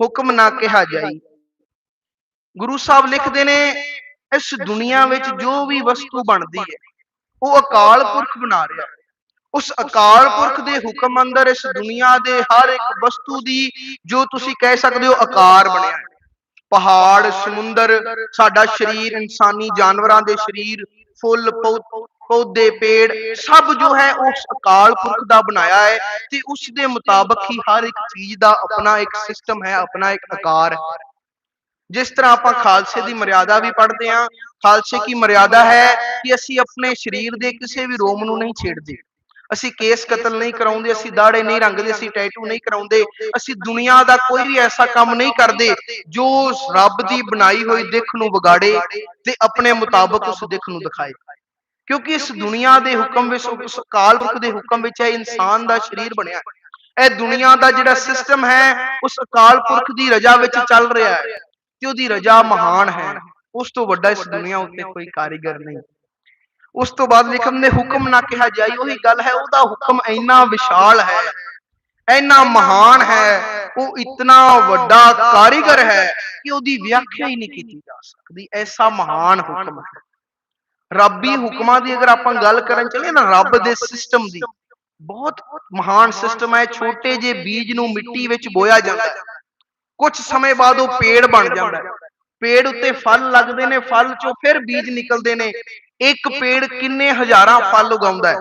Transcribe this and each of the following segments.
ਹੁਕਮ ਨਾ ਕਿਹਾ ਜਾਈ। ਗੁਰੂ ਸਾਹਿਬ ਲਿਖਦੇ ਨੇ, ਇਸ ਦੁਨੀਆ ਵਿੱਚ ਜੋ ਵੀ ਵਸਤੂ ਬਣਦੀ ਹੈ, ਉਹ ਅਕਾਲ ਪੁਰਖ ਬਣਾ ਰਿਹਾ। ਹੈ ਉਸ ਅਕਾਲ ਪੁਰਖ ਦੇ ਹੁਕਮ ਅੰਦਰ ਇਸ ਦੁਨੀਆ ਦੇ ਹਰ ਇੱਕ ਵਸਤੂ ਦੀ, ਜੋ ਤੁਸੀਂ ਕਹਿ ਸਕਦੇ ਹੋ, ਆਕਾਰ ਬਣਿਆ ਹੈ। ਪਹਾੜ, ਸਮੁੰਦਰ, ਸਾਡਾ ਸਰੀਰ, ਇਨਸਾਨੀ ਜਾਨਵਰਾਂ ਦੇ ਸਰੀਰ, ਫੁੱਲ ਪੌ- ਪੌਦੇ, ਪੇੜ, ਸਭ ਜੋ ਹੈ ਉਹ ਅਕਾਲ ਪੁਰਖ ਦਾ ਬਣਾਇਆ ਹੈ ਤੇ ਉਸ ਦੇ ਮੁਤਾਬਕ ਹੀ ਹਰ ਇੱਕ ਚੀਜ਼ ਦਾ ਆਪਣਾ ਇੱਕ ਸਿਸਟਮ ਹੈ, ਆਪਣਾ ਇੱਕ ਆਕਾਰ ਹੈ। ਜਿਸ ਤਰ੍ਹਾਂ ਆਪਾਂ ਖਾਲਸੇ ਦੀ ਮਰਿਆਦਾ ਵੀ ਪੜ੍ਹਦੇ ਹਾਂ, ਖਾਲਸੇ ਕੀ ਮਰਿਆਦਾ ਹੈ ਕਿ ਅਸੀਂ ਆਪਣੇ ਸਰੀਰ ਦੇ ਕਿਸੇ ਵੀ ਰੋਮ ਨੂੰ ਨਹੀਂ ਛੇੜਦੇ। ਅਸੀਂ ਕੇਸ ਕਤਲ ਨਹੀਂ ਕਰਾਉਂਦੇ, ਅਸੀਂ ਦਾੜੇ ਨਹੀਂ ਰੰਗਦੇ, ਅਸੀਂ ਟੈਟੂ ਨਹੀਂ ਕਰਾਉਂਦੇ, ਅਸੀਂ ਦੁਨੀਆ ਦਾ ਕੋਈ ਵੀ ਐਸਾ ਕੰਮ ਨਹੀਂ ਕਰਦੇ ਜੋ ਰੱਬ ਦੀ ਬਣਾਈ ਹੋਈ ਦਿੱਖ ਨੂੰ ਵਿਗਾੜੇ ਤੇ ਆਪਣੇ ਮੁਤਾਬਕ ਉਸ ਦਿੱਖ ਨੂੰ ਦਿਖਾਏ। ਕਿਉਂਕਿ ਇਸ ਦੁਨੀਆ ਦੇ ਹੁਕਮ ਵਿੱਚ ਉਸ ਅਕਾਲ ਪੁਰਖ ਦੇ ਹੁਕਮ ਵਿੱਚ ਇਹ ਇਨਸਾਨ ਦਾ ਸਰੀਰ ਬਣਿਆ। ਹੈ। ਇਹ ਦੁਨੀਆ ਦਾ ਜਿਹੜਾ ਸਿਸਟਮ ਹੈ ਉਸ ਅਕਾਲ ਪੁਰਖ ਦੀ ਰਜਾ ਵਿੱਚ ਚੱਲ ਰਿਹਾ ਹੈ ਤੇ ਉਹਦੀ ਰਜਾ ਮਹਾਨ ਹੈ। ਉਸ ਤੋਂ ਵੱਡਾ ਇਸ ਦੁਨੀਆ ਉੱਤੇ ਕੋਈ ਕਾਰੀਗਰ ਨਹੀਂ। ਉਸ ਤੋਂ ਬਾਅਦ ਲਿਖਣ ਨੇ ਹੁਕਮ ਨਾ ਕਿਹਾ ਜਾਈ ਉਹੀ ਗੱਲ ਹੈ ਉਹਦਾ ਹੁਕਮ ਇੰਨਾ ਵਿਸ਼ਾਲ ਹੈ ਇੰਨਾ ਮਹਾਨ ਹੈ ਉਹ ਇਤਨਾ ਵੱਡਾ ਕਾਰੀਗਰ ਹੈ ਕਿ ਉਹਦੀ ਵਿਆਖਿਆ ਹੀ ਨਹੀਂ ਕੀਤੀ ਜਾ ਸਕਦੀ। ਐਸਾ ਮਹਾਨ ਹੁਕਮ ਹੈ ਰੱਬੀ ਹੁਕਮਾਂ ਦੀ ਅਗਰ ਆਪਾਂ ਗੱਲ ਕਰਨ ਚੱਲੇ ਨਾ, ਰੱਬ ਦੇ ਸਿਸਟਮ ਦੀ। ਬਹੁਤ ਮਹਾਨ ਸਿਸਟਮ ਹੈ ਛੋਟੇ ਜਿਹੇ ਬੀਜ ਨੂੰ ਮਿੱਟੀ ਵਿੱਚ ਬੋਇਆ ਜਾਂਦਾ ਹੈ। ਕੁਝ ਸਮੇਂ ਬਾਅਦ ਉਹ ਪੇੜ ਬਣ ਜਾਂਦਾ ਹੈ। ਪੇੜ ਉੱਤੇ ਫਲ ਲੱਗਦੇ ਨੇ, ਫਲ ਚੋਂ ਫਿਰ ਬੀਜ ਨਿਕਲਦੇ ਨੇ। ਇੱਕ ਪੇੜ ਕਿੰਨੇ ਹਜ਼ਾਰਾਂ ਫਲ ਉਗਾਉਂਦਾ ਹੈ?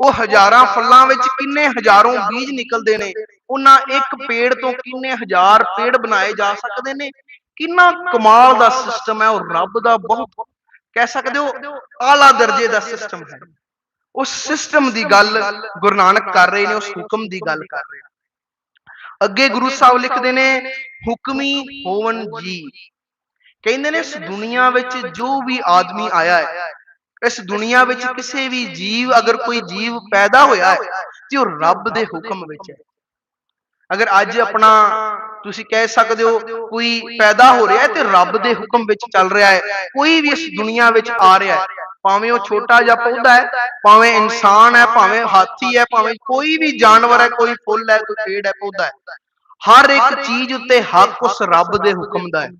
ਉਹ ਹਜ਼ਾਰਾਂ ਫਲਾਂ ਵਿੱਚ ਕਿੰਨੇ ਹਜ਼ਾਰੋਂ ਬੀਜ ਨਿਕਲਦੇ ਨੇ? ਉਹਨਾਂ ਇੱਕ ਪੇੜ ਤੋਂ ਕਿੰਨੇ ਹਜ਼ਾਰ ਪੇੜ ਬਣਾਏ ਜਾ ਸਕਦੇ ਨੇ? ਕਿੰਨਾ ਕਮਾਲ ਦਾ ਸਿਸਟਮ ਹੈ, ਉਹ ਰੱਬ ਦਾ ਬਹੁਤ ਕਹਿ ਸਕਦੇ ਹੋ, ਆਲਾ ਦਰਜੇ ਦਾ ਸਿਸਟਮ ਹੈ। ਉਸ ਸਿਸਟਮ ਦੀ ਗੱਲ ਗੁਰੂ ਨਾਨਕ ਕਰ ਰਹੇ ਨੇ, ਉਸ ਹੁਕਮ ਦੀ ਗੱਲ ਕਰ ਰਹੇ ਨੇ। ਅੱਗੇ ਗੁਰੂ ਸਾਹਿਬ ਲਿਖਦੇ ਨੇ, ਹੁਕਮੀ ਹੋਵਨ ਜੀ। ਕਹਿੰਦੇ ਨੇ, ਇਸ ਦੁਨੀਆ ਵਿੱਚ ਜੋ ਵੀ ਆਦਮੀ ਆਇਆ ਹੈ, ਇਸ ਦੁਨੀਆ ਵਿੱਚ ਕਿਸੇ ਵੀ ਜੀਵ, ਅਗਰ ਕੋਈ ਜੀਵ ਪੈਦਾ ਹੋਇਆ ਹੈ, ਤੇ ਉਹ ਰੱਬ ਦੇ ਹੁਕਮ ਵਿੱਚ ਹੈ। ਅਗਰ ਅੱਜ ਆਪਣਾ ਤੁਸੀਂ ਕਹਿ ਸਕਦੇ ਹੋ ਕੋਈ ਪੈਦਾ ਹੋ ਰਿਹਾ ਹੈ ਤੇ ਰੱਬ ਦੇ ਹੁਕਮ ਵਿੱਚ ਚੱਲ ਰਿਹਾ ਹੈ। ਕੋਈ ਵੀ ਇਸ ਦੁਨੀਆ ਵਿੱਚ ਆ ਰਿਹਾ ਹੈ। ਭਾਵੇਂ ਉਹ ਛੋਟਾ ਜਿਹਾ ਪੌਦਾ ਹੈ, ਭਾਵੇਂ ਇਨਸਾਨ ਹੈ, ਭਾਵੇਂ ਹਾਥੀ ਹੈ, ਭਾਵੇਂ ਕੋਈ ਵੀ ਜਾਨਵਰ ਹੈ, ਕੋਈ ਫੁੱਲ ਹੈ, ਕੋਈ ਪੇੜ ਹੈ, ਪੌਦਾ ਹੈ। ਹਰ ਇੱਕ ਚੀਜ਼ ਉੱਤੇ ਹੱਕ ਉਸ ਰੱਬ ਦੇ ਹੁਕਮ ਦਾ ਹੈ।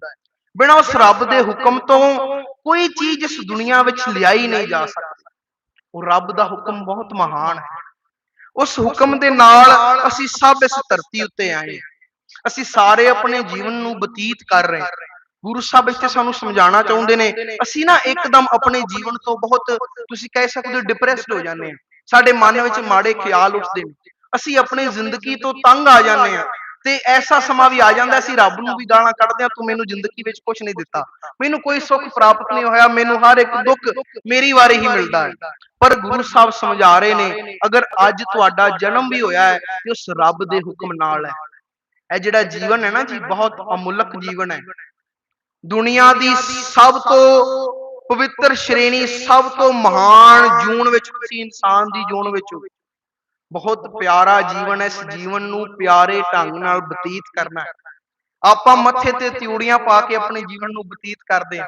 ਬਿਨਾਂ ਉਸ ਰੱਬ ਦੇ ਹੁਕਮ ਤੋਂ ਕੋਈ ਚੀਜ਼ ਇਸ ਦੁਨੀਆ ਵਿੱਚ ਲਿਆਈ ਨਹੀਂ ਜਾ ਸਕਦੀ। ਉਹ ਰੱਬ ਦਾ ਹੁਕਮ ਬਹੁਤ ਮਹਾਨ ਹੈ। ਉਸ ਹੁਕਮ ਦੇ ਨਾਲ ਅਸੀਂ ਸਭ ਇਸ ਧਰਤੀ ਉੱਤੇ ਆਏ ਹਾਂ। ਅਸੀਂ ਸਾਰੇ ਆਪਣੇ ਜੀਵਨ ਨੂੰ ਬਤੀਤ ਕਰ ਰਹੇ ਹਾਂ। ਗੁਰੂ ਸਾਹਿਬ ਇੱਥੇ ਸਾਨੂੰ ਸਮਝਾਉਣਾ ਚਾਹੁੰਦੇ ਨੇ, ਅਸੀਂ ਨਾ ਇੱਕਦਮ ਆਪਣੇ ਜੀਵਨ ਤੋਂ ਬਹੁਤ, ਤੁਸੀਂ ਕਹਿ ਸਕਦੇ ਹੋ ਡਿਪਰੈਸਡ ਹੋ ਜਾਂਦੇ ਹਾਂ। ਸਾਡੇ ਮਨ ਵਿੱਚ ਮਾੜੇ ਖਿਆਲ ਉੱਠਦੇ ਨੇ। ਅਸੀਂ ਆਪਣੀ ਜ਼ਿੰਦਗੀ ਤੋਂ ਤੰਗ ਆ ਜਾਂਦੇ ਹਾਂ। ਤੇ ਐਸਾ ਸਮਾਂ ਵੀ ਆ ਜਾਂਦਾ, ਅਸੀਂ ਰੱਬ ਨੂੰ ਵੀ ਗਾਲਾਂ ਕੱਢਦੇ ਹਾਂ, ਤੂੰ ਮੈਨੂੰ ਜ਼ਿੰਦਗੀ ਵਿੱਚ ਕੁਝ ਨਹੀਂ ਦਿੱਤਾ। ਮੈਨੂੰ ਕੋਈ ਸੁੱਖ ਪ੍ਰਾਪਤ ਨਹੀਂ ਹੋਇਆ, ਮੈਨੂੰ ਹਰ ਇੱਕ ਦੁੱਖ ਮੇਰੀ ਵਾਰੀ ਹੀ ਮਿਲਦਾ ਹੈ। ਪਰ ਗੁਰੂ ਸਾਹਿਬ ਸਮਝਾ ਰਹੇ ਨੇ, ਅਗਰ ਅੱਜ ਤੁਹਾਡਾ ਜਨਮ ਵੀ ਹੋਇਆ ਹੈ, ਤੇ ਉਸ ਰੱਬ ਦੇ ਹੁਕਮ ਨਾਲ ਹੈ। ਇਹ ਜਿਹੜਾ ਜੀਵਨ ਹੈ ਨਾ ਜੀ ਬਹੁਤ ਅਮੁੱਲਕ ਜੀਵਨ ਹੈ। ਦੁਨੀਆ ਦੀ ਸਭ ਤੋਂ ਪਵਿੱਤਰ ਸ਼੍ਰੇਣੀ ਸਭ ਤੋਂ ਮਹਾਨ ਜੂਨ ਵਿੱਚ ਤੁਸੀਂ ਇਨਸਾਨ ਦੀ ਜੂਨ ਵਿੱਚ ਹੋ ਬਹੁਤ ਪਿਆਰਾ ਜੀਵਨ ਹੈ ਇਸ ਜੀਵਨ ਨੂੰ ਪਿਆਰੇ ਢੰਗ ਨਾਲ ਬਤੀਤ ਕਰਨਾ ਆਪਾਂ ਮੱਥੇ ਤੇ ਤਿਉੜੀਆਂ ਪਾ ਕੇ ਆਪਣੇ ਜੀਵਨ ਨੂੰ ਬਤੀਤ ਕਰਦੇ ਹਾਂ।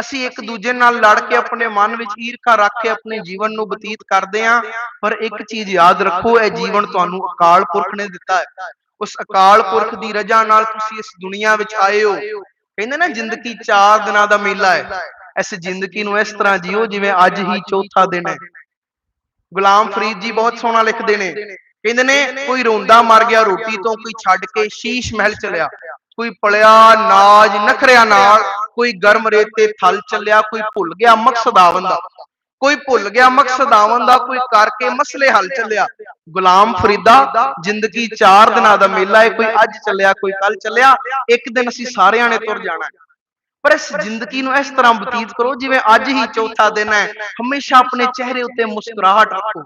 ਅਸੀਂ ਇੱਕ ਦੂਜੇ ਨਾਲ ਲੜ ਕੇ ਆਪਣੇ ਮਨ ਵਿੱਚ ਈਰਖਾ ਰੱਖ ਕੇ ਆਪਣੇ ਜੀਵਨ ਨੂੰ ਬਤੀਤ ਕਰਦੇ ਹਾਂ। ਪਰ ਇੱਕ ਚੀਜ਼ ਯਾਦ ਰੱਖੋ ਇਹ ਜੀਵਨ ਤੁਹਾਨੂੰ ਅਕਾਲ ਪੁਰਖ ਨੇ ਦਿੱਤਾ ਹੈ। ਉਸ ਅਕਾਲ ਪੁਰਖ ਦੀ ਰਜਾ ਨਾਲ ਤੁਸੀਂ ਇਸ ਦੁਨੀਆ ਵਿੱਚ ਆਏ ਹੋ। ਕਹਿੰਦੇ ਨਾ ਜ਼ਿੰਦਗੀ 4 ਦਿਨਾਂ ਦਾ ਮੇਲਾ ਹੈ। ਇਸ ਜ਼ਿੰਦਗੀ ਨੂੰ ਇਸ ਤਰ੍ਹਾਂ ਜੀਓ ਜਿਵੇਂ ਅੱਜ ਹੀ ਚੌਥਾ ਦਿਨ ਹੈ। ਗੁਲਾਮ ਫਰੀਦ ਜੀ ਬਹੁਤ ਸੋਹਣਾ ਲਿਖਦੇ ਨੇ। ਕਹਿੰਦੇ ਨੇ ਕੋਈ ਰੋਂਦਾ ਮਰ ਗਿਆ ਰੋਟੀ ਤੋਂ ਕੋਈ ਛੱਡ ਕੇ ਸ਼ੀਸ਼ ਮਹਿਲ ਚਲਿਆ। ਕੋਈ ਪਲਿਆ ਨਾਜ ਨਖਰਿਆ ਨਾਲ ਕੋਈ ਗਰਮ ਰੇਤੇ ਥਲ ਚੱਲਿਆ ਕੋਈ ਭੁੱਲ ਗਿਆ ਮਕਸਦ ਆਵਨ ਦਾ। ਕੋਈ ਭੁੱਲ ਗਿਆ ਮਕਸਦ ਆਵਨ ਦਾ ਕੋਈ ਕਰਕੇ ਮਸਲੇ ਹੱਲ ਚੱਲਿਆ। ਗੁਲਾਮ ਫਰੀਦਾ ਜ਼ਿੰਦਗੀ 4 ਦਿਨਾਂ ਦਾ ਮੇਲਾ ਹੈ ਕੋਈ ਅੱਜ ਚੱਲਿਆ ਕੋਈ ਕੱਲ ਚੱਲਿਆ ਇੱਕ ਦਿਨ ਅਸੀਂ ਸਾਰਿਆਂ ਨੇ ਤੁਰ ਜਾਣਾ ਪਰ ਇਸ ਜ਼ਿੰਦਗੀ ਨੂੰ ਇਸ ਤਰ੍ਹਾਂ ਬਤੀਤ ਕਰੋ ਜਿਵੇਂ ਅੱਜ ਹੀ ਚੌਥਾ ਦਿਨ ਹੈ। ਹਮੇਸ਼ਾ ਆਪਣੇ ਚਿਹਰੇ ਉੱਤੇ ਮੁਸਕਰਾਹਟ ਰੱਖੋ।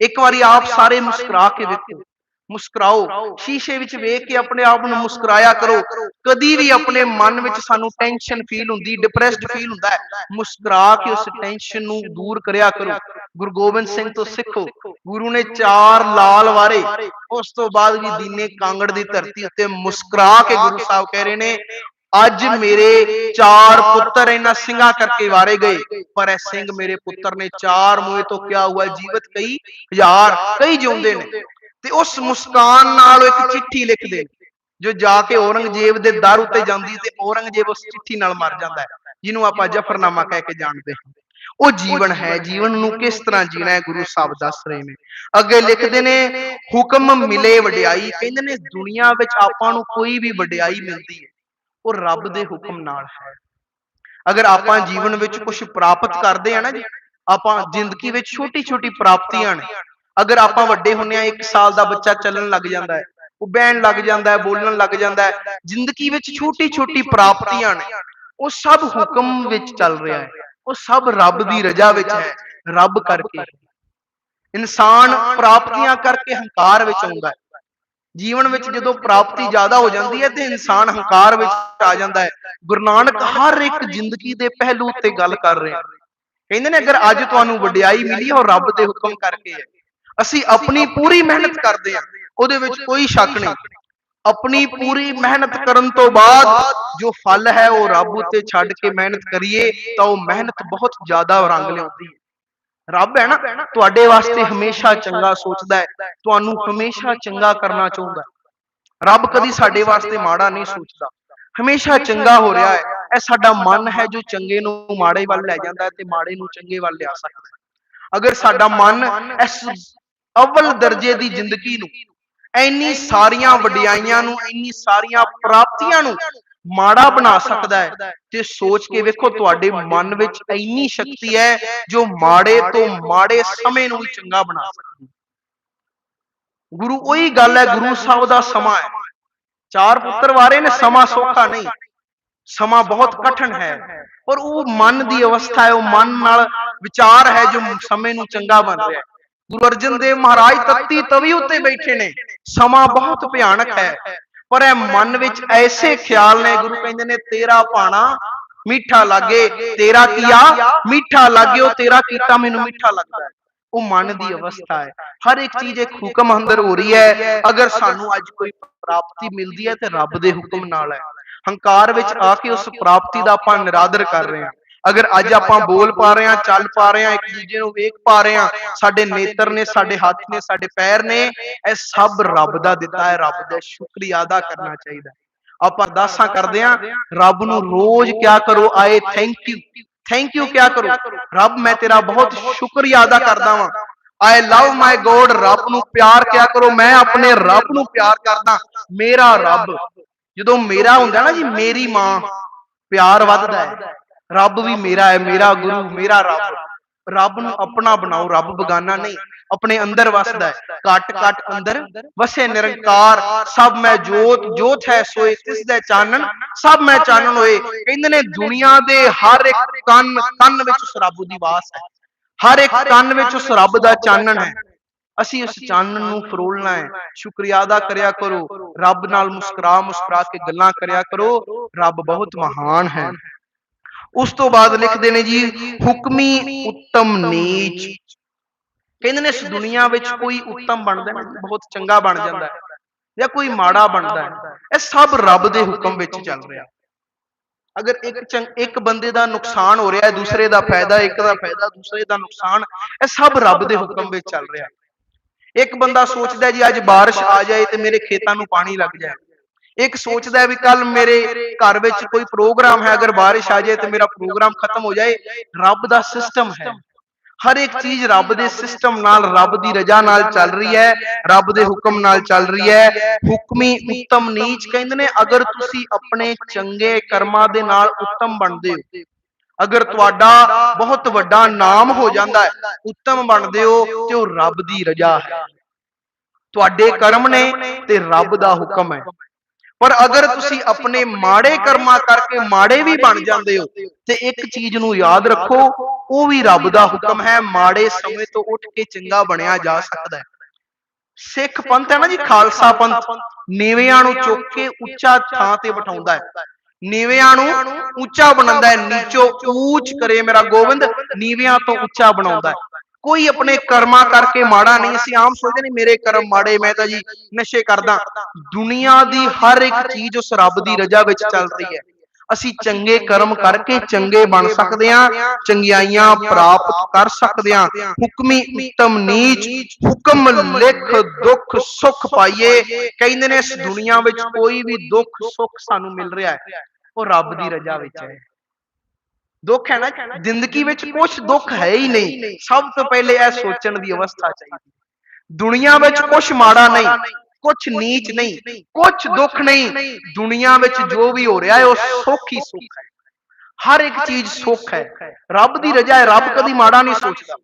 ਇੱਕ ਵਾਰੀ ਆਪ ਸਾਰੇ ਮੁਸਕਰਾ ਕੇ ਦੇਖੋ ਮੁਸਕਰਾਓ। ਸ਼ੀਸ਼ੇ ਵਿੱਚ ਵੇਖ ਕੇ ਆਪਣੇ ਆਪ ਨੂੰ ਮੁਸਕਰਾਇਆ ਕਰੋ। ਕਦੀ ਵੀ ਆਪਣੇ ਮਨ ਵਿੱਚ ਸਾਨੂੰ ਟੈਨਸ਼ਨ ਫੀਲ ਹੁੰਦੀ ਡਿਪਰੈਸਡ ਫੀਲ ਹੁੰਦਾ ਹੈ। ਮੁਸਕਰਾ ਕੇ ਉਸ ਟੈਨਸ਼ਨ ਨੂੰ ਦੂਰ ਕਰਿਆ ਕਰੋ। ਗੁਰੂ ਗੋਬਿੰਦ ਸਿੰਘ ਤੋਂ ਸਿੱਖੋ। ਗੁਰੂ ਨੇ ਚਾਰ ਲਾਲ ਵਾਰੇ। ਉਸ ਤੋਂ ਬਾਅਦ ਵੀ ਦੀਨੇ ਕਾਂਗੜ ਦੀ ਧਰਤੀ ਉੱਤੇ ਮੁਸਕਰਾ ਕੇ ਗੁਰੂ ਸਾਹਿਬ ਕਹਿ ਰਹੇ ਨੇ ਅੱਜ ਮੇਰੇ ਚਾਰ ਪੁੱਤਰ ਇਹਨਾਂ ਸਿੰਘਾਂ ਕਰਕੇ ਵਾਰੇ ਗਏ। ਪਰ ਇਹ ਸਿੰਘ ਮੇਰੇ ਪੁੱਤਰ ਨੇ ਚਾਰ ਮੂਏ ਤੋਂ ਕਿਆ ਹੁਆ ਜੀਵਤ ਕਈ ਹਜ਼ਾਰ ਕਈ ਜਿਉਂਦੇ ਨੇ ਤੇ ਉਸ ਮੁਸਕਾਨ ਨਾਲ ਇੱਕ ਚਿੱਠੀ ਲਿਖਦੇ। ਨੇ ਜੋ ਜਾ ਕੇ ਔਰੰਗਜ਼ੇਬ ਦੇ ਦਰ ਉੱਤੇ ਜਾਂਦੀ ਤੇ ਔਰੰਗਜ਼ੇਬ ਉਸ ਚਿੱਠੀ ਨਾਲ ਮਰ ਜਾਂਦਾ ਹੈ, ਜਿਹਨੂੰ ਆਪਾਂ ਜਫਰਨਾਮਾ ਕਹਿ ਕੇ ਜਾਣਦੇ ਹਾਂ। ਉਹ ਜੀਵਨ ਹੈ, ਜੀਵਨ ਨੂੰ ਕਿਸ ਤਰ੍ਹਾਂ ਜੀਣਾ ਹੈ, ਗੁਰੂ ਸਾਹਿਬ ਦੱਸ ਰਹੇ ਨੇ। ਅੱਗੇ ਲਿਖਦੇ ਨੇ, ਹੁਕਮ ਮਿਲੇ ਵਡਿਆਈ ਕਹਿੰਦੇ ਨੇ, ਦੁਨੀਆ ਵਿੱਚ ਆਪਾਂ ਨੂੰ ਕੋਈ ਵੀ ਵਡਿਆਈ ਮਿਲਦੀ ਹੈ, ਉਹ ਰੱਬ ਦੇ ਹੁਕਮ ਨਾਲ ਹੈ। ਅਗਰ ਆਪਾਂ ਜੀਵਨ ਵਿੱਚ ਕੁਝ ਪ੍ਰਾਪਤ ਕਰਦੇ ਆ ਨਾ ਜੀ, ਆਪਾਂ ਜ਼ਿੰਦਗੀ ਵਿੱਚ ਛੋਟੀ ਛੋਟੀ ਪ੍ਰਾਪਤੀਆਂ ਨੇ ਅਗਰ ਆਪਾਂ ਵੱਡੇ ਹੁੰਨੇ ਆ 1 ਸਾਲ ਦਾ ਬੱਚਾ ਚੱਲਣ ਲੱਗ ਜਾਂਦਾ ਹੈ, ਉਹ ਬਹਿਣ ਲੱਗ ਜਾਂਦਾ ਹੈ, ਬੋਲਣ ਲੱਗ ਜਾਂਦਾ ਹੈ, ਜ਼ਿੰਦਗੀ ਵਿੱਚ ਛੋਟੀ ਛੋਟੀ ਪ੍ਰਾਪਤੀਆਂ ਨੇ, ਉਹ ਸਭ ਹੁਕਮ ਵਿੱਚ ਚੱਲ ਰਿਹਾ ਹੈ, ਉਹ ਸਭ ਰੱਬ ਦੀ ਰਜ਼ਾ ਵਿੱਚ ਹੈ, ਰੱਬ ਕਰਕੇ। ਇਨਸਾਨ ਪ੍ਰਾਪਤੀਆਂ ਕਰਕੇ ਹੰਕਾਰ ਵਿੱਚ ਆਉਂਦਾ ਹੈ। ਜੀਵਨ ਵਿੱਚ ਜਦੋਂ ਪ੍ਰਾਪਤੀ ਜ਼ਿਆਦਾ ਹੋ ਜਾਂਦੀ ਹੈ, ਤੇ ਇਨਸਾਨ ਹੰਕਾਰ ਵਿੱਚ ਆ ਜਾਂਦਾ ਹੈ। ਗੁਰੂ ਨਾਨਕ ਹਰ ਇੱਕ ਜ਼ਿੰਦਗੀ ਦੇ ਪਹਿਲੂ ਉੱਤੇ ਗੱਲ ਕਰ ਰਿਹਾ ਕਹਿੰਦੇ ਨੇ, ਅਗਰ ਅੱਜ ਤੁਹਾਨੂੰ ਵਡਿਆਈ ਮਿਲੀ ਹੈ ਉਹ ਰੱਬ ਦੇ ਹੁਕਮ ਕਰਕੇ ਹੈ। ਅਸੀਂ ਆਪਣੀ ਪੂਰੀ ਮਿਹਨਤ ਕਰਦੇ ਹਾਂ। ਉਹਦੇ ਵਿੱਚ ਕੋਈ ਸ਼ੱਕ ਨਹੀਂ। ਆਪਣੀ ਪੂਰੀ ਮਿਹਨਤ ਕਰਨ ਤੋਂ ਬਾਅਦ ਜੋ ਫਲ ਹੈ ਉਹ ਰੱਬ ਉੱਤੇ ਛੱਡ ਕੇ ਮਿਹਨਤ ਕਰੀਏ ਤਾਂ ਉਹ ਮਿਹਨਤ ਬਹੁਤ ਜ਼ਿਆਦਾ ਰੰਗ ਲਿਆਉਂਦੀ ਹੈ। ਰੱਬ ਹੈ ਨਾ ਤੁਹਾਡੇ ਵਾਸਤੇ ਹਮੇਸ਼ਾ ਚੰਗਾ ਸੋਚਦਾ ਹੈ। ਤੁਹਾਨੂੰ ਹਮੇਸ਼ਾ ਚੰਗਾ ਕਰਨਾ ਚਾਹੁੰਦਾ ਹੈ। ਰੱਬ ਕਦੀ ਸਾਡੇ ਵਾਸਤੇ ਮਾੜਾ ਨਹੀਂ ਸੋਚਦਾ। ਹਮੇਸ਼ਾ ਚੰਗਾ ਹੋ ਰਿਹਾ ਹੈ। ਇਹ ਸਾਡਾ ਮਨ ਹੈ ਜੋ ਚੰਗੇ ਨੂੰ ਮਾੜੇ ਵੱਲ ਲੈ ਜਾਂਦਾ ਹੈ ਤੇ ਮਾੜੇ ਨੂੰ ਚੰਗੇ ਵੱਲ ਲਿਆ ਸਕਦਾ ਹੈ। ਅਗਰ ਸਾਡਾ ਮਨ ਇਸ ਅਵਲ ਦਰਜੇ ਦੀ ਜ਼ਿੰਦਗੀ ਨੂੰ ਇੰਨੀ ਸਾਰੀਆਂ ਵਡਿਆਈਆਂ ਨੂੰ ਇੰਨੀ ਸਾਰੀਆਂ ਪ੍ਰਾਪਤੀਆਂ ਨੂੰ ਮਾੜਾ ਬਣਾ ਸਕਦਾ ਹੈ। ਤੇ ਸੋਚ ਕੇ ਵੇਖੋ, ਤੁਹਾਡੇ ਮਨ ਵਿੱਚ ਇੰਨੀ ਸ਼ਕਤੀ ਹੈ ਜੋ ਮਾੜੇ ਤੋਂ ਮਾੜੇ ਸਮੇਂ ਨੂੰ ਵੀ ਚੰਗਾ ਬਣਾ ਸਕਦੀ ਗੁਰੂ ਉਹੀ ਗੱਲ ਹੈ, ਗੁਰੂ ਸਾਹਿਬ ਦਾ ਸਮਾਂ ਹੈ। ਚਾਰ ਪੁੱਤਰ ਵਾਰੇ ਨੇ, ਸਮਾਂ ਸੌਖਾ ਨਹੀਂ। ਸਮਾਂ ਬਹੁਤ ਕਠਿਨ ਹੈ। ਪਰ ਉਹ ਮਨ ਦੀ ਅਵਸਥਾ ਹੈ, ਉਹ ਮਨ ਨਾਲ ਵਿਚਾਰ ਹੈ ਜੋ ਸਮੇਂ ਨੂੰ ਚੰਗਾ ਬਣ ਰਿਹਾ ਹੈ। ਗੁਰੂ ਅਰਜਨ ਦੇਵ ਮਹਾਰਾਜ ਤੱਤੀ ਤਵੀ ਉੱਤੇ ਬੈਠੇ ਨੇ। ਸਮਾਂ ਬਹੁਤ ਭਿਆਨਕ ਹੈ। ਪਰ ਇਹ ਮਨ ਵਿੱਚ ਐਸੇ ਖਿਆਲ ਨੇ, ਗੁਰੂ ਕਹਿੰਦੇ ਨੇ, ਤੇਰਾ ਪਾਣਾ ਮਿੱਠਾ ਲਾਗੇ, ਤੇਰਾ ਕੀਆ ਮਿੱਠਾ ਲੱਗੇ, ਉਹ ਤੇਰਾ ਕੀਤਾ ਮੈਨੂੰ ਮਿੱਠਾ ਲੱਗਦਾ ਉਹ ਮਨ ਦੀ ਅਵਸਥਾ ਹੈ। ਹਰ ਇੱਕ ਚੀਜ਼ ਇੱਕ ਹੁਕਮ ਅੰਦਰ ਹੋ ਰਹੀ ਹੈ। ਅਗਰ ਸਾਨੂੰ ਅੱਜ ਕੋਈ ਪ੍ਰਾਪਤੀ ਮਿਲਦੀ ਹੈ ਤੇ ਰੱਬ ਦੇ ਹੁਕਮ ਨਾਲ ਹੈ। ਹੰਕਾਰ ਵਿੱਚ ਆ ਕੇ ਉਸ ਪ੍ਰਾਪਤੀ ਦਾ ਆਪਾਂ ਨਿਰਾਦਰ ਕਰ ਰਹੇ ਹਾਂ। ਅਗਰ ਅੱਜ ਆਪਾਂ ਬੋਲ ਪਾ ਰਹੇ ਹਾਂ ਚੱਲ ਪਾ ਰਹੇ ਹਾਂ ਇੱਕ ਦੂਜੇ ਨੂੰ ਵੇਖ ਪਾ ਰਹੇ ਹਾਂ ਸਾਡੇ ਨੇਤਰ ਨੇ ਸਾਡੇ ਹੱਥ ਨੇ ਸਾਡੇ ਪੈਰ ਨੇ ਇਹ ਸਭ ਰੱਬ ਦਾ ਦਿੱਤਾ ਹੈ ਰੱਬ ਦਾ ਸ਼ੁਕਰੀਆ ਅਦਾ ਕਰਨਾ ਚਾਹੀਦਾ। ਆਪਾਂ ਅਰਦਾਸਾਂ ਕਰਦੇ ਹਾਂ ਰੱਬ ਨੂੰ ਰੋਜ਼ ਕਿਆ ਕਰੋ? ਆਏ ਥੈਂਕ ਯੂ ਥੈਂਕ ਯੂ ਕਿਆ ਕਰੋ? ਰੱਬ ਮੈਂ ਤੇਰਾ ਬਹੁਤ ਸ਼ੁਕਰੀਆ ਅਦਾ ਕਰਦਾ ਵਾਂ। ਆਈ ਲਵ ਮਾਈ ਗੋਡ ਰੱਬ ਨੂੰ ਪਿਆਰ ਕਿਆ ਕਰੋ? ਮੈਂ ਆਪਣੇ ਰੱਬ ਨੂੰ ਪਿਆਰ ਕਰਦਾ। ਮੇਰਾ ਰੱਬ ਜਦੋਂ ਮੇਰਾ ਹੁੰਦਾ ਨਾ ਜੀ ਮੇਰੀ ਮਾਂ ਪਿਆਰ ਵੱਧਦਾ ਹੈ ਰੱਬ ਵੀ ਮੇਰਾ ਹੈ ਮੇਰਾ ਗੁਰੂ ਮੇਰਾ ਰੱਬ। ਰੱਬ ਨੂੰ ਆਪਣਾ ਬਣਾਓ ਰੱਬ ਬਗਾਨਾ ਨਹੀਂ ਆਪਣੇ ਅੰਦਰ ਵਸਦਾ ਹੈ। ਘਟ ਘਟ ਅੰਦਰ ਵਸੇ ਨਿਰੰਕਾਰ। ਸਭ ਮੈਂ ਜੋਤ ਜੋਤ ਹੈ ਸੋਏ ਤਿਸ ਦੇ ਚਾਨਣ। ਸਭ ਮੈਂ ਚਾਨਣ ਹੋਏ। ਕਹਿੰਦੇ ਨੇ ਦੁਨੀਆ ਦੇ ਹਰ ਇੱਕ ਕੰਨ ਕੰਨ ਵਿੱਚ ਉਸ ਰੱਬ ਦੀ ਵਾਸ ਹੈ। ਹਰ ਇੱਕ ਕੰਨ ਵਿੱਚ ਉਸ ਰੱਬ ਦਾ ਚਾਨਣ ਹੈ। ਅਸੀਂ ਉਸ ਚਾਨਣ ਨੂੰ ਫਰੋਲਣਾ ਹੈ। ਸ਼ੁਕਰੀਆ ਅਦਾ ਕਰਿਆ ਕਰੋ। ਰੱਬ ਨਾਲ ਮੁਸਕਰਾ ਮੁਸਕਰਾ ਕੇ ਗੱਲਾਂ ਕਰਿਆ ਕਰੋ। ਰੱਬ ਬਹੁਤ ਮਹਾਨ ਹੈ। ਉਸ ਤੋਂ ਬਾਅਦ ਲਿਖਦੇ ਨੇ ਜੀ, ਹੁਕਮੀ ਉੱਤਮ ਨੀਚ। ਕਹਿੰਦੇ ਨੇ ਇਸ ਦੁਨੀਆ ਵਿੱਚ ਕੋਈ ਉੱਤਮ ਬਣਦਾ ਹੈ ਬਹੁਤ ਚੰਗਾ ਬਣ ਜਾਂਦਾ ਹੈ ਜਾਂ ਕੋਈ ਮਾੜਾ ਬਣਦਾ ਹੈ। ਇਹ ਸਭ ਰੱਬ ਦੇ ਹੁਕਮ ਵਿੱਚ ਚੱਲ ਰਿਹਾ। ਅਗਰ ਇੱਕ ਚੰਗ ਇੱਕ ਬੰਦੇ ਦਾ ਨੁਕਸਾਨ ਹੋ ਰਿਹਾ ਹੈ ਦੂਸਰੇ ਦਾ ਫਾਇਦਾ, ਇੱਕ ਦਾ ਫਾਇਦਾ, ਦੂਸਰੇ ਦਾ ਨੁਕਸਾਨ, ਇਹ ਸਭ ਰੱਬ ਦੇ ਹੁਕਮ ਵਿੱਚ ਚੱਲ ਰਿਹਾ। ਇੱਕ ਬੰਦਾ ਸੋਚਦਾ ਜੀ, ਅੱਜ ਬਾਰਿਸ਼ ਆ ਜਾਏ ਤੇ ਮੇਰੇ ਖੇਤਾਂ ਨੂੰ ਪਾਣੀ ਲੱਗ ਜਾਏ। ਇੱਕ ਸੋਚਦਾ ਹੈ ਵੀ ਕੱਲ ਮੇਰੇ ਘਰ ਵਿੱਚ ਕੋਈ ਪ੍ਰੋਗਰਾਮ ਹੈ, ਅਗਰ ਬਾਰਿਸ਼ ਆ ਜਾਏ ਤੇ ਮੇਰਾ ਪ੍ਰੋਗਰਾਮ ਖਤਮ ਹੋ ਜਾਏ, ਰੱਬ ਦਾ ਸਿਸਟਮ ਹੈ। ਹਰ ਇੱਕ ਚੀਜ਼ ਰੱਬ ਦੇ ਸਿਸਟਮ ਨਾਲ, ਰੱਬ ਦੀ ਰਜ਼ਾ ਨਾਲ ਚੱਲ ਰਹੀ ਹੈ, ਰੱਬ ਦੇ ਹੁਕਮ ਨਾਲ ਚੱਲ ਰਹੀ ਹੈ। ਹੁਕਮੀ ਉੱਤਮ ਨੀਚ ਕਹਿੰਦੇ ਨੇ, ਅਗਰ ਤੁਸੀਂ ਆਪਣੇ ਚੰਗੇ ਕਰਮਾਂ ਦੇ ਨਾਲ ਉੱਤਮ ਬਣਦੇ ਹੋ, ਅਗਰ ਤੁਹਾਡਾ ਬਹੁਤ ਵੱਡਾ ਨਾਮ ਹੋ ਜਾਂਦਾ ਹੈ, ਉੱਤਮ ਬਣਦੇ ਹੋ, ਤੇ ਉਹ ਰੱਬ ਦੀ ਰਜ਼ਾ ਹੈ। ਤੁਹਾਡੇ ਕਰਮ ਨੇ ਤੇ ਰੱਬ ਦਾ ਹੁਕਮ ਹੈ। ਪਰ ਅਗਰ ਤੁਸੀਂ ਆਪਣੇ ਮਾੜੇ ਕਰਮਾਂ ਕਰਕੇ ਮਾੜੇ ਵੀ ਬਣ ਜਾਂਦੇ ਹੋ, ਤੇ ਇੱਕ ਚੀਜ਼ ਨੂੰ ਯਾਦ ਰੱਖੋ, ਉਹ ਵੀ ਰੱਬ ਦਾ ਹੁਕਮ ਹੈ, ਮਾੜੇ ਸਮੇਂ ਤੋਂ ਉੱਠ ਕੇ ਚੰਗਾ ਬਣਿਆ ਜਾ ਸਕਦਾ ਹੈ। ਸਿੱਖ ਪੰਥ ਹੈ ਨਾ ਜੀ, ਖਾਲਸਾ ਪੰਥ, ਨੀਵਿਆਂ ਨੂੰ ਚੁੱਕ ਕੇ ਉੱਚਾ ਥਾਂ ਤੇ ਬਿਠਾਉਂਦਾ ਹੈ। ਨੀਵਿਆਂ ਨੂੰ ਉੱਚਾ ਬਣਾਉਂਦਾ ਹੈ, ਨੀਚੋ ਉੱਚ ਕਰੇ ਮੇਰਾ ਗੋਬਿੰਦ, ਨੀਵਿਆਂ ਤੋਂ ਉੱਚਾ ਬਣਾਉਂਦਾ ਹੈ। ਕੋਈ ਆਪਣੇ ਕਰਮਾਂ ਕਰਕੇ ਮਾੜਾ ਨਹੀਂ, ਅਸੀਂ ਆਮ ਸੋਚਦੇ ਨਹੀਂ ਮੇਰੇ ਕਰਮ ਮਾੜੇ, ਮੈਂ ਤਾਂ ਜੀ ਨਸ਼ੇ ਕਰਦਾ। ਦੁਨੀਆ ਦੀ ਹਰ ਇੱਕ ਚੀਜ਼ ਉਸ ਰੱਬ ਦੀ ਰਜ਼ਾ ਵਿੱਚ ਚੱਲ ਰਹੀ ਹੈ। ਅਸੀਂ ਚੰਗੇ ਕਰਮ ਕਰਕੇ ਚੰਗੇ ਬਣ ਸਕਦੇ ਹਾਂ, ਚੰਗਿਆਈਆਂ ਪ੍ਰਾਪਤ ਕਰ ਸਕਦੇ ਹਾਂ। ਹੁਕਮੀ ਉੱਤਮ ਨੀਚ, ਹੁਕਮ ਲਿਖ, ਦੁੱਖ ਸੁੱਖ ਪਾਈਏ। ਕਹਿੰਦੇ ਨੇ ਇਸ ਦੁਨੀਆ ਵਿੱਚ ਕੋਈ ਵੀ ਦੁੱਖ ਸੁੱਖ ਸਾਨੂੰ ਮਿਲ ਰਿਹਾ ਹੈ, ਉਹ ਰੱਬ ਦੀ ਰਜ਼ਾ ਵਿੱਚ ਹੈ। ਦੁੱਖ ਹੈ ਨਾ ਜ਼ਿੰਦਗੀ ਵਿੱਚ ਕੁਝ ਦੁੱਖ ਹੈ ਹੀ ਨਹੀਂ। ਸਭ ਤੋਂ ਪਹਿਲੇ ਇਹ ਸੋਚਣ ਦੀ ਅਵਸਥਾ ਚਾਹੀਦੀ। ਦੁਨੀਆ ਵਿੱਚ ਕੁਝ ਮਾੜਾ ਨਹੀਂ ਕੁਝ ਨੀਚ ਨਹੀਂ ਕੁਝ ਦੁੱਖ ਨਹੀਂ। ਦੁਨੀਆ ਵਿੱਚ ਜੋ ਵੀ ਹੋ ਰਿਹਾ ਹੈ ਉਹ ਸੁੱਖ ਹੀ ਸੁੱਖ ਹੈ ਹਰ ਇੱਕ ਚੀਜ਼ ਸੁੱਖ ਹੈ। ਰੱਬ ਦੀ ਰਜ਼ਾ ਹੈ ਰੱਬ ਕਦੀ ਮਾੜਾ ਨਹੀਂ ਸੋਚਦਾ।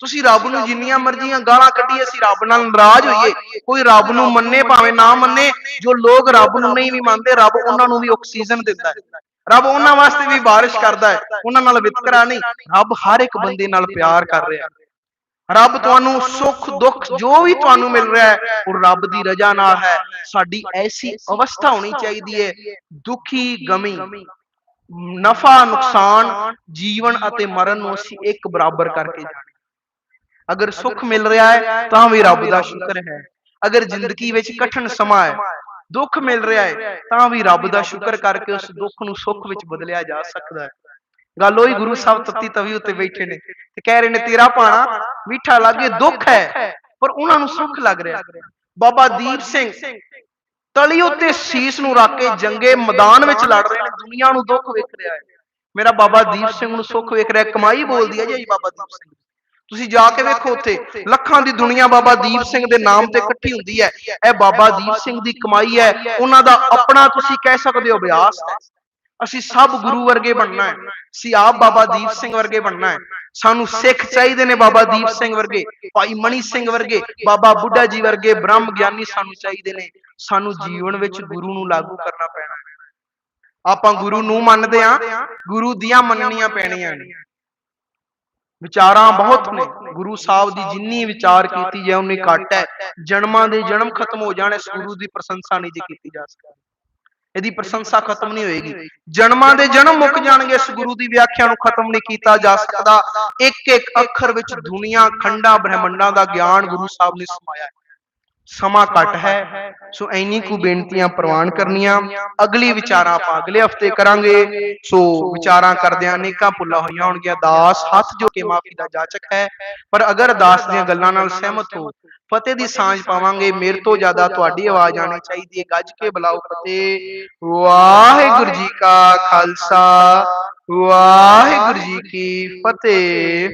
ਤੁਸੀਂ ਰੱਬ ਨੂੰ ਜਿੰਨੀਆਂ ਮਰਜ਼ੀਆਂ ਗਾਲਾਂ ਕੱਢੀਏ ਅਸੀਂ ਰੱਬ ਨਾਲ ਨਾਰਾਜ਼ ਹੋਈਏ। ਕੋਈ ਰੱਬ ਨੂੰ ਮੰਨੇ ਭਾਵੇਂ ਨਾ ਮੰਨੇ। ਜੋ ਲੋਕ ਰੱਬ ਨੂੰ ਨਹੀਂ ਵੀ ਮੰਨਦੇ ਰੱਬ ਉਹਨਾਂ ਨੂੰ ਵੀ ਆਕਸੀਜਨ ਦਿੰਦਾ ਹੈ ਰੱਬ ਉਹਨਾਂ ਵਾਸਤੇ ਵੀ ਬਾਰਿਸ਼ ਕਰਦਾ ਹੈ ਉਹਨਾਂ ਨਾਲ ਵਿਤਕਰਾ ਨਹੀਂ। ਰੱਬ ਹਰ ਇੱਕ ਬੰਦੇ ਨਾਲ ਪਿਆਰ ਕਰ ਰਿਹਾ ਰੱਬ ਤੁਹਾਨੂੰ ਸੁੱਖ ਦੁੱਖ ਜੋ ਵੀ ਤੁਹਾਨੂੰ ਮਿਲ ਰਿਹਾ ਹੈ ਉਹ ਰੱਬ ਦੀ ਰਜ਼ਾ ਨਾਲ ਹੈ। ਸਾਡੀ ਐਸੀ ਅਵਸਥਾ ਹੋਣੀ ਚਾਹੀਦੀ ਹੈ ਦੁਖੀ ਗਮੀ ਨਫਾ ਨੁਕਸਾਨ ਜੀਵਨ ਅਤੇ ਮਰਨ ਨੂੰ ਅਸੀਂ ਇੱਕ ਬਰਾਬਰ ਕਰਕੇ ਜਾਣਾ। ਅਗਰ ਸੁੱਖ ਮਿਲ ਰਿਹਾ ਹੈ ਤਾਂ ਵੀ ਰੱਬ ਦਾ ਸ਼ੁਕਰ ਹੈ। ਅਗਰ ਜ਼ਿੰਦਗੀ ਵਿੱਚ ਕਠਿਨ ਸਮਾਂ ਹੈ ਦੁੱਖ ਮਿਲ ਰਿਹਾ ਹੈ ਤਾਂ ਵੀ ਰੱਬ ਦਾ ਸ਼ੁਕਰ ਕਰਕੇ ਉਸ ਦੁੱਖ ਨੂੰ ਸੁੱਖ ਵਿੱਚ ਬਦਲਿਆ ਜਾ ਸਕਦਾ ਹੈ। ਗੱਲ ਉਹੀ ਗੁਰੂ ਸਾਹਿਬ ਤੱਤੀ ਤਵੀ ਉੱਤੇ ਬੈਠੇ ਨੇ ਤੇ ਕਹਿ ਰਹੇ ਨੇ ਤੇਰਾ ਪਾਣਾ ਮਿੱਠਾ ਲੱਗੇ ਦੁੱਖ ਹੈ। ਪਰ ਉਹਨਾਂ ਨੂੰ ਸੁੱਖ ਲੱਗ ਰਿਹਾ ਬਾਬਾ ਦੀਪ ਸਿੰਘ ਤਲੀ ਉੱਤੇ ਸੀਸ ਨੂੰ ਰੱਖ ਕੇ ਜੰਗੇ ਮੈਦਾਨ ਵਿੱਚ ਲੜ ਰਹੇ ਨੇ ਦੁਨੀਆ ਨੂੰ ਦੁੱਖ ਵੇਖ ਰਿਹਾ ਹੈ। ਮੇਰਾ ਬਾਬਾ ਦੀਪ ਸਿੰਘ ਨੂੰ ਸੁੱਖ ਵੇਖ ਰਿਹਾ ਕਮਾਈ ਬੋਲਦੀ ਹੈ ਜੀ ਬਾਬਾ ਦੀਪ ਸਿੰਘ। ਤੁਸੀਂ ਜਾ ਕੇ ਵੇਖੋ ਉੱਥੇ, ਲੱਖਾਂ ਦੀ ਦੁਨੀਆ ਬਾਬਾ ਦੀਪ ਸਿੰਘ ਦੇ ਨਾਮ ਤੇ ਇਕੱਠੀ ਹੁੰਦੀ ਹੈ। ਇਹ ਬਾਬਾ ਦੀਪ ਸਿੰਘ ਦੀ ਕਮਾਈ ਹੈ। ਉਹਨਾਂ ਦਾ ਆਪਣਾ ਤੁਸੀਂ ਕਹਿ ਸਕਦੇ ਹੋ ਅਭਿਆਸ ਹੈ। ਅਸੀਂ ਸਭ ਗੁਰੂ ਵਰਗੇ ਬਣਨਾ ਹੈ। ਅਸੀਂ ਆਪ ਬਾਬਾ ਦੀਪ ਸਿੰਘ ਵਰਗੇ ਬਣਨਾ ਹੈ। ਸਾਨੂੰ ਸਿੱਖ ਚਾਹੀਦੇ ਨੇ ਬਾਬਾ ਦੀਪ ਸਿੰਘ ਵਰਗੇ। ਭਾਈ ਮਣੀ ਸਿੰਘ ਵਰਗੇ, ਬਾਬਾ ਬੁੱਢਾ ਜੀ ਵਰਗੇ, ਬ੍ਰਹਮ ਗਿਆਨੀ ਸਾਨੂੰ ਚਾਹੀਦੇ ਨੇ। ਸਾਨੂੰ ਜੀਵਨ ਵਿੱਚ ਗੁਰੂ ਨੂੰ ਲਾਗੂ ਕਰਨਾ ਪੈਣਾ ਆਪਾਂ ਗੁਰੂ ਨੂੰ ਮੰਨਦੇ ਆ ਗੁਰੂ ਦੀਆਂ ਮੰਨਣੀਆਂ ਪੈਣੀਆਂ ਨੇ। ਵਿਚਾਰਾਂ ਬਹੁਤ ਨੇ। ਗੁਰੂ ਸਾਹਿਬ ਦੀ ਜਿੰਨੀ ਵਿਚਾਰ ਕੀਤੀ ਜਾਏ ਉਨੀ ਘੱਟ ਹੈ। ਜਨਮਾਂ ਦੇ ਜਨਮ ਖਤਮ ਹੋ ਜਾਣ ਇਸ ਗੁਰੂ ਦੀ ਪ੍ਰਸ਼ੰਸਾ ਨਹੀਂ ਜੀ ਕੀਤੀ ਜਾ ਸਕਦੀ। ਇਹਦੀ ਪ੍ਰਸ਼ੰਸਾ ਖਤਮ ਨਹੀਂ ਹੋਏਗੀ। ਜਨਮਾਂ ਦੇ ਜਨਮ ਮੁੱਕ ਜਾਣਗੇ ਇਸ ਗੁਰੂ ਦੀ ਵਿਆਖਿਆ ਨੂੰ ਖਤਮ ਨਹੀਂ ਕੀਤਾ ਜਾ ਸਕਦਾ। ਇੱਕ ਇੱਕ ਅੱਖਰ ਵਿੱਚ ਦੁਨੀਆ ਖੰਡਾ ਬ੍ਰਹਿਮੰਡਾਂ ਦਾ ਗਿਆਨ ਗੁਰੂ ਸਾਹਿਬ ਨੇ ਸਮਾਇਆ ਹੈ। ਸਮਾਂ ਘੱਟ ਹੈ। ਸੋ ਐਨੀ ਕੁ ਬੇਨਤੀਆਂ ਪ੍ਰਵਾਨ ਕਰਨੀਆਂ। ਅਗਲੀ ਵਿਚਾਰਾਂ ਆਪਾਂ ਅਗਲੇ ਹਫ਼ਤੇ ਕਰਾਂਗੇ। ਸੋ ਵਿਚਾਰਾਂ ਕਰਦਿਆਂ ਅਨੇਕਾਂ ਭੁੱਲਾਂ ਹੋਈਆਂ ਹੋਣਗੀਆਂ। ਦਾਸ ਹੱਥ ਜੋ ਕੇ ਮਾਫੀ ਦਾ ਜਾਚਕ ਹੈ। ਪਰ ਅਗਰ ਦਾਸ ਦੀਆਂ ਗੱਲਾਂ ਨਾਲ ਸਹਿਮਤ ਹੋ ਫਤਿਹ ਦੀ ਸਾਂਝ ਪਾਵਾਂਗੇ। ਮੇਰੇ ਤੋਂ ਜ਼ਿਆਦਾ ਤੁਹਾਡੀ ਆਵਾਜ਼ ਆਣੀ ਚਾਹੀਦੀ ਹੈ। ਗੱਜ ਕੇ ਬੁਲਾਓ ਫਤਿਹ। ਵਾਹਿਗੁਰੂ ਜੀ ਕਾ ਖਾਲਸਾ। ਵਾਹਿਗੁਰੂ ਜੀ ਕੀ ਫਤਿਹ।